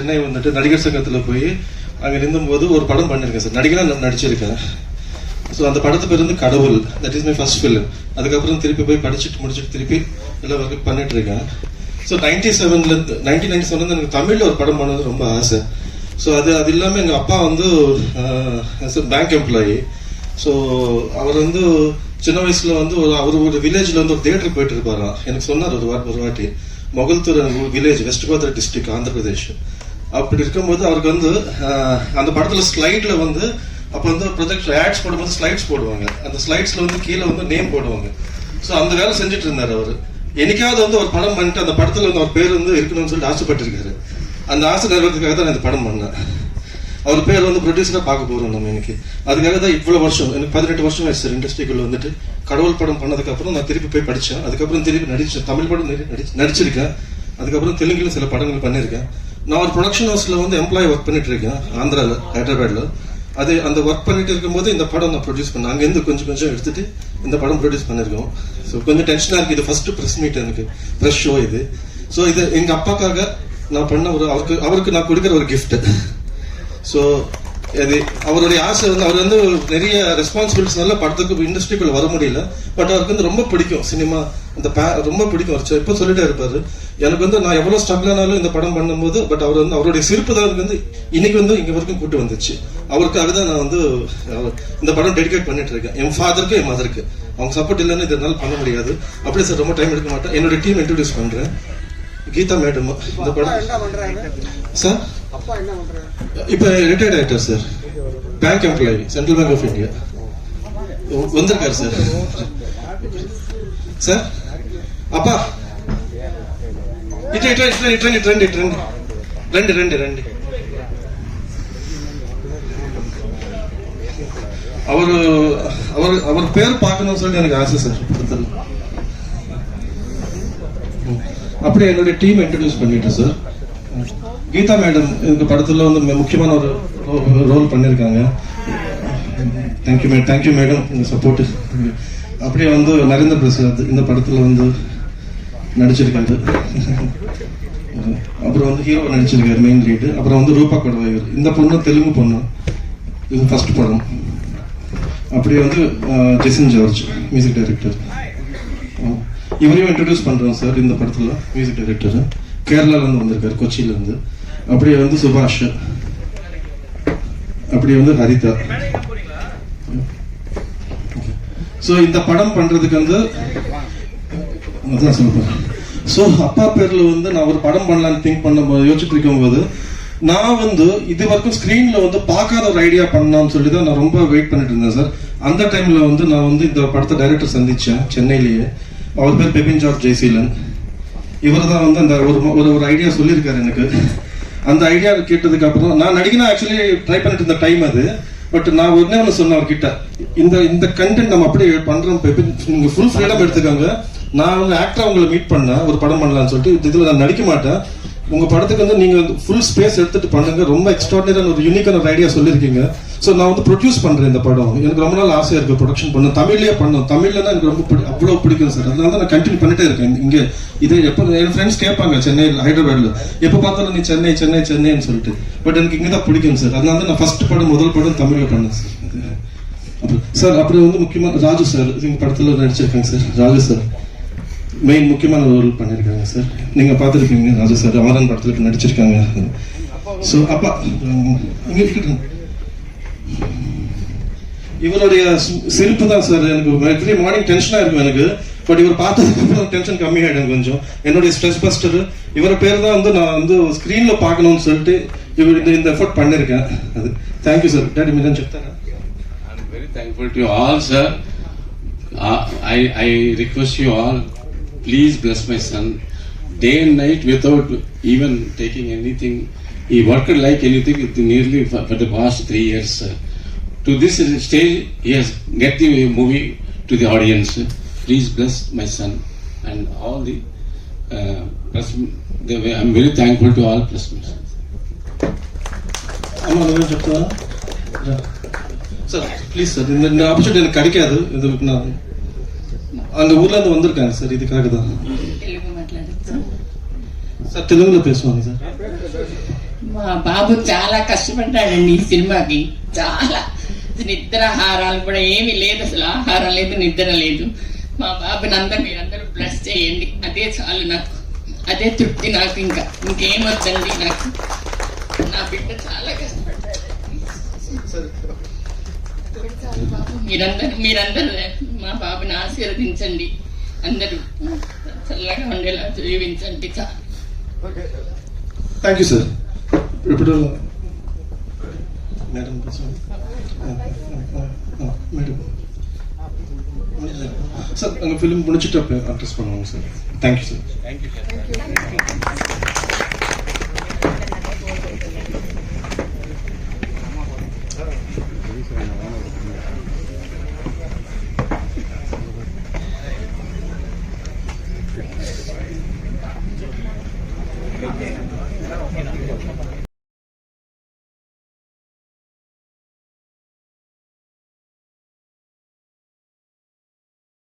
சென்னை வந்துட்டு நடிகர் சங்கத்தில் போய் அங்கே நின்றும்போது ஒரு படம் பண்ணியிருக்கேன் சார். நடிகராக நான் நடிச்சிருக்கேன். ஸோ அந்த படத்து பேர் வந்து கடவுள். That is my first film அதுக்கப்புறம் திருப்பி போய் படிச்சுட்டு முடிச்சுட்டு திருப்பி எல்லா ஒர்க்கு பண்ணிட்டு இருக்கேன் ஸோ நைன்டி செவன்லேருந்து நைன்டீன் நைன்டி செவன்லேருந்து எனக்கு தமிழில் ஒரு படம் பண்ணது ரொம்ப ஆசை. ஸோ அது அது இல்லாமல் எங்கள் அப்பா வந்து பேங்க் எம்ப்ளாயி ஸோ அவர் வந்து சின்ன வயசுல வந்து ஒரு அவர் ஒரு வில்லேஜ்ல வந்து ஒரு தியேட்டர் போயிட்டு இருப்பாராம். எனக்கு சொன்னார் ஒரு வாட்டி ஒரு வாட்டி Mogalthur village West Godavari district Andhra Pradesh அப்படி இருக்கும்போது அவருக்கு வந்து அந்த படத்துல ஸ்லைட்ல வந்து அப்ப வந்து ப்ரொஜெக்ட் ஆட்ஸ் போடும்போது ஸ்லைட்ஸ் போடுவாங்க. அந்த ஸ்லைட்ஸ்ல வந்து கீழே வந்து நேம் போடுவாங்க. ஸோ அந்த வேலை செஞ்சுட்டு இருந்தார் அவர். என்னைக்காவது வந்து ஒரு படம் பண்ணிட்டு அந்த படத்துல வந்து அவர் பேர் வந்து இருக்கணும்னு சொல்லிட்டு ஆசைப்பட்டிருக்காரு. அந்த ஆசை நிறைவேறதுக்காக தான் நான் இந்த படம் பண்ணேன். அவர் பேர் வந்து ப்ரொடியூசராக பார்க்க போகிறோம் நம்ம எனக்கு அதுக்காக தான் இவ்வளோ வருஷம் எனக்கு பதினெட்டு வருஷம் ஆயிடுச்சு சார் இண்டஸ்ட்ரிக்குள்ள வந்துட்டு. கடவுள் படம் பண்ணதுக்கப்புறம் நான் திருப்பி போய் படித்தேன் அதுக்கப்புறம் திருப்பி நடிச்சேன் தமிழ் படம் நடிச்சு- நடிச்சிருக்கேன். அதுக்கப்புறம் தெலுங்குல சில படங்கள் பண்ணியிருக்கேன். நான் ஒரு ப்ரொடக்ஷன் ஹவுஸில் வந்து எம்ப்ளாயி ஒர்க் பண்ணிட்டு இருக்கேன் ஆந்திராவில் ஹைதராபாத்தில் அது அந்த ஒர்க் பண்ணிட்டு இருக்கும்போது இந்த படம் நான் ப்ரொடியூஸ் பண்ணேன். அங்கேருந்து கொஞ்சம் கொஞ்சம் எடுத்துட்டு இந்த படம் ப்ரொடியூஸ் பண்ணியிருக்கோம். ஸோ கொஞ்சம் டென்ஷனாக இருக்குது இது ஃபஸ்ட்டு ப்ரெஸ் மீட் எனக்கு. ப்ரெஸ் ஷோ இது. ஸோ இது எங்கள் அப்பாக்காக நான் பண்ண ஒரு அவருக்கு அவருக்கு நான் கொடுக்குற ஒரு கிஃப்ட் ஸோ இது அவருடைய ஆசை வந்து அவர் வந்து நிறைய ரெஸ்பான்சிபிலிட்டிஸ்னால படத்துக்கு இண்டஸ்ட்ரிக்குள்ள வர முடியல. பட் அவருக்கு வந்து ரொம்ப பிடிக்கும் சினிமா அந்த ரொம்ப பிடிக்கும். அவர் எப்போ சொல்லிட்டே இருப்பாரு. எனக்கு வந்து நான் எவ்வளவு ஸ்ட்ரகிள் ஆனாலும் இந்த படம் பண்ணும்போது பட் அவர் வந்து அவருடைய சிரிப்பு தான் வந்து இன்னைக்கு வந்து இங்க வரைக்கும் கூட்டு வந்துச்சு. அவருக்காக தான் நான் வந்து இந்த படம் டெடிகேட் பண்ணிட்டு இருக்கேன். என் ஃபாதருக்கு என் மதருக்கு அவங்க சப்போர்ட் இல்லைன்னு இதனால பண்ண முடியாது. அப்படியே சார் ரொம்ப டைம் எடுக்க மாட்டேன். என்னோட டீம் இன்ட்ரடியூஸ் பண்றேன். கீதா மேடம் இந்த படம். சார்? இப்போ ரிட்டையர்ட் ஆகிட்டார் sir. Bank employee central bank of India வந்திருக்காரு சார். சார் அப்பா. இட்டு இட்டு இட்டு இட்டு இட்டு ரெண்டு ரெண்டு. ரெண்டு ரெண்டு ரெண்டு. அவர் அவர் அவர் பேர் பார்க்கணும்னு சொல்லி எனக்கு ஆசை சார். படத்தில் அப்படியே என்னுடைய டீம் இன்ட்ரடியூஸ் பண்ணிட்டேன் சார் கீதா மேடம் இந்த படத்தில் வந்து முக்கியமான ஒரு ரோல் பண்ணியிருக்காங்க thank you madam thank you madam இந்த சப்போர்ட்டு அப்படியே வந்து நரேந்திர பிரசாத் இந்த படத்தில் வந்து நடிச்சிருக்காரு. அப்புறம் வந்து ஹீரோ நடிச்சிருக்காரு மெயின் லீடு அப்புறம் வந்து ரூபா கொடுவாயூர். இந்த பொண்ணு தெலுங்கு பொண்ணு. இது ஃபர்ஸ்ட் படம். அப்படியே வந்து ஜெசின் ஜார்ஜ் மியூசிக் டைரக்டர் இவரையும் இன்ட்ரடியூஸ் பண்றோம் சார் இந்த படத்துல மியூசிக் டைரக்டர் கேரளால இருந்து வந்திருக்காரு கொச்சியில இருந்து அப்படியே வந்து சுபாஷ். அப்படியே வந்து ஹரிதா. ஸோ இந்த படம் பண்றதுக்கு வந்து அதான் சொல்றேன். ஸோ அப்பா பேர்ல வந்து நான் ஒரு படம் பண்ணலாம்னு திங்க் பண்ணும்போது யோசிச்சுட்டு இருக்கும்போது நான் வந்து இது வரைக்கும் ஸ்க்ரீனில் வந்து பார்க்காத ஒரு ஐடியா பண்ணலாம்னு சொல்லி தான் நான் ரொம்ப வெயிட் பண்ணிட்டு இருந்தேன் சார் அந்த டைம்ல வந்து நான் வந்து இந்த படத்தை டைரக்டர் சந்திச்சேன் சென்னையிலேயே. அவர் பேர் பெபின் ஜார்ஜ் ஜெய்சீலன். இவர் தான் வந்து அந்த ஒரு ஒரு ஒரு ஐடியா சொல்லியிருக்காரு எனக்கு. அந்த ஐடியா கேட்டதுக்கு அப்புறம் நான் நடிகனா ஆக்சுவலி ட்ரை பண்ணிட்டு இருந்த டைம் அது. பட் நான் ஒன்னே ஒன்று சொன்னேன் அவர்கிட்ட. இந்த இந்த கண்டென்ட் நம்ம அப்படியே பண்றோம் பெபின். நீங்கள் ஃபுல் ஃப்ரீடம் எடுத்துக்கோங்க. நான் வந்து ஆக்டரா உங்களை மீட் பண்ணேன் ஒரு படம் பண்ணலாம்னு சொல்லிட்டு இதில் நான் நடிக்க மாட்டேன். உங்க படத்துக்கு வந்து நீங்க ஃபுல் ஸ்பேஸ் எடுத்துட்டு பண்ணுங்க. ரொம்ப எக்ஸ்ட்ராடினரியான ஒரு யூனிக்கான ஒரு ஐடியா சொல்லியிருக்கீங்க. ஸோ நான் வந்து ப்ரொடியூஸ் பண்ணுறேன் இந்த படம். எனக்கு ரொம்ப நாள் ஆசையாக இருக்குது ப்ரொடக்ஷன் பண்ண. தமிழ்லேயே பண்ணோம் தமிழ்லனா எனக்கு ரொம்ப பிடி- அவ்வளோ பிடிக்கும் சார். அதனால தான் நான் கண்டினியூ பண்ணிட்டே இருக்கேன். இங்கே இது எப்போ என் ஃப்ரெண்ட்ஸ் கேட்பாங்க சென்னையில் ஹைதராபாத்தில் எப்போ பார்த்தாலும் நீ சென்னை சென்னை சென்னைன்னு சொல்லிட்டு. பட் எனக்கு இங்கே தான் பிடிக்கும் சார். அதனால தான் நான் ஃபஸ்ட் படம் முதல் படம் தமிழில் பண்ணேன் சார். சார் அப்புறம் வந்து முக்கியமாக ராஜு சார் எங்கள் படத்தில் நடிச்சிருக்காங்க சார். ராஜு சார். மெயின் முக்கியமான ரோல் பண்ணியிருக்காங்க சார். நீங்கள் பார்த்துருக்கீங்க ராஜு சார். அமரன் படத்தில் நடிச்சிருக்காங்க. ஸோ அப்பா இங்கே இருக்கட்டும். இவருடைய சி- சிரிப்பு தான் சார் எனக்கு எவ்ரி மார்னிங் டென்ஷனா இருக்கும் எனக்கு பட் இவர் பார்த்ததுக்கு அப்புறம் டென்ஷன் கம்மியாயிடும் கொஞ்சம் என்னுடைய ஸ்ட்ரெஸ் பஸ்டர் இவர பேர் தான் வந்து நான் வந்து ஸ்கிரீன்ல பார்க்கணும்னு சொல்லிட்டு இவர் இந்த இந்த எஃபர்ட் பண்ணிருக்கேன் அது தேங்க்யூ சார் டாடி மீதன் చెప్తారా I'm very thankful to you all, sir. Uh, I, I request you all, please bless my son. Day and night without even taking anything. He worked like anything nearly for, for the past three years. To this stage, he has get the movie to the audience. Please bless my son and all the uh, press. The, I'm very thankful to all press sir please sir இந்த இந்த opportunity எனக்கு கிடைக்காது இது நான் அந்த ஊர்லேருந்து வந்திருக்காங்க sir இதுக்காக தான் சார் தெலுங்குல பேசுவாங்க sir మా బాబు చాలా కష్టపడ్డాడండి ఈ సినిమాకి. చాలా. నిద్ర ఆహారాలు కూడా ఏమీ లేదు అసలు. ఆహారం లేదు నిద్ర లేదు. మా బాబుని అందరు మీరందరూ బ్లస్ చేయండి. అదే చాలు నాకు. అదే తృప్తి నాకు ఇంకా. ఇంకేం వద్దండి నాకు. నా బిడ్డ చాలా కష్టపడ్డాడు బాబు మీరందరూ మీరందరూ మా బాబుని ఆశీర్వదించండి. అందరూ చల్లగా ఉండేలా జీవించండి. చాలు. థ్యాంక్ యూ సార్ ఇప్పుడు మేడం மேடம் சார் அங்கே ஃபிலிம் முடிச்சுட்டு அப்போ அட்ரஸ் பண்ணுவாங்க சார் தேங்க்யூ சார்